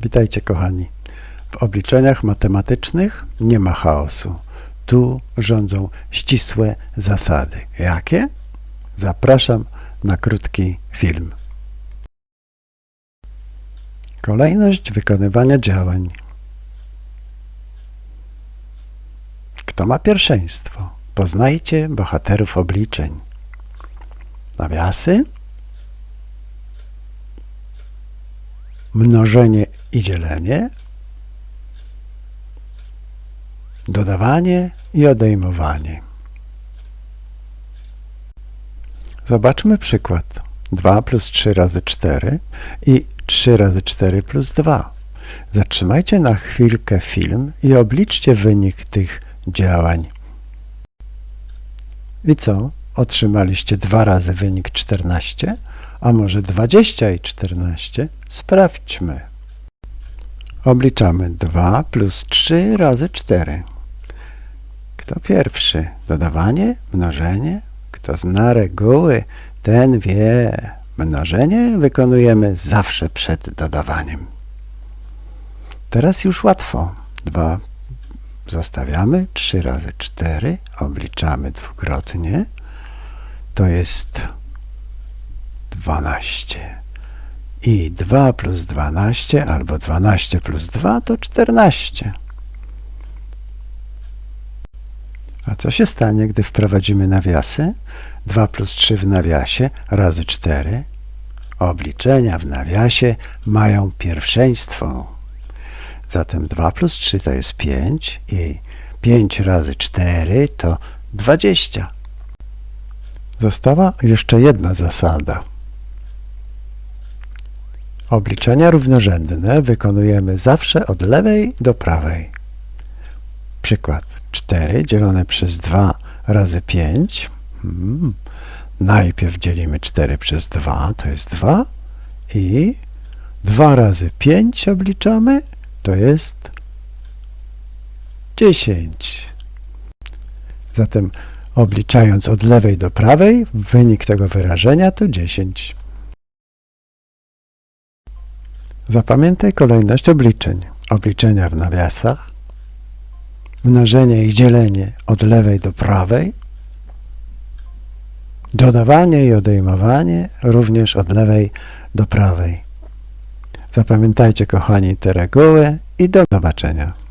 Witajcie kochani. W obliczeniach matematycznych nie ma chaosu. Tu rządzą ścisłe zasady. Jakie? Zapraszam na krótki film. Kolejność wykonywania działań. Kto ma pierwszeństwo? Poznajcie bohaterów obliczeń. Nawiasy, mnożenie i dzielenie, dodawanie i odejmowanie. Zobaczmy przykład. 2 plus 3 razy 4 i 3 razy 4 plus 2. Zatrzymajcie na chwilkę film i obliczcie wynik tych działań. I co? Otrzymaliście dwa razy wynik 14? A może 20 i 14? Sprawdźmy. Obliczamy 2 plus 3 razy 4. Kto pierwszy? Dodawanie? Mnożenie? Kto zna reguły, ten wie. Mnożenie wykonujemy zawsze przed dodawaniem. Teraz już łatwo. 2 zostawiamy, 3 razy 4 obliczamy dwukrotnie. To jest 12. I 2 plus 12 albo 12 plus 2 to 14. A co się stanie, gdy wprowadzimy nawiasy? 2 plus 3 w nawiasie razy 4. Obliczenia w nawiasie mają pierwszeństwo. Zatem 2 plus 3 to jest 5 i 5 razy 4 to 20. Została jeszcze jedna zasada. Obliczenia równorzędne wykonujemy zawsze od lewej do prawej. Przykład 4 dzielone przez 2 razy 5. Hmm. Najpierw dzielimy 4 przez 2, to jest 2. I 2 razy 5 obliczamy, to jest 10. Zatem obliczając od lewej do prawej, wynik tego wyrażenia to 10. Zapamiętaj kolejność obliczeń. Obliczenia w nawiasach, mnożenie i dzielenie od lewej do prawej, dodawanie i odejmowanie również od lewej do prawej. Zapamiętajcie, kochani, te reguły i do zobaczenia.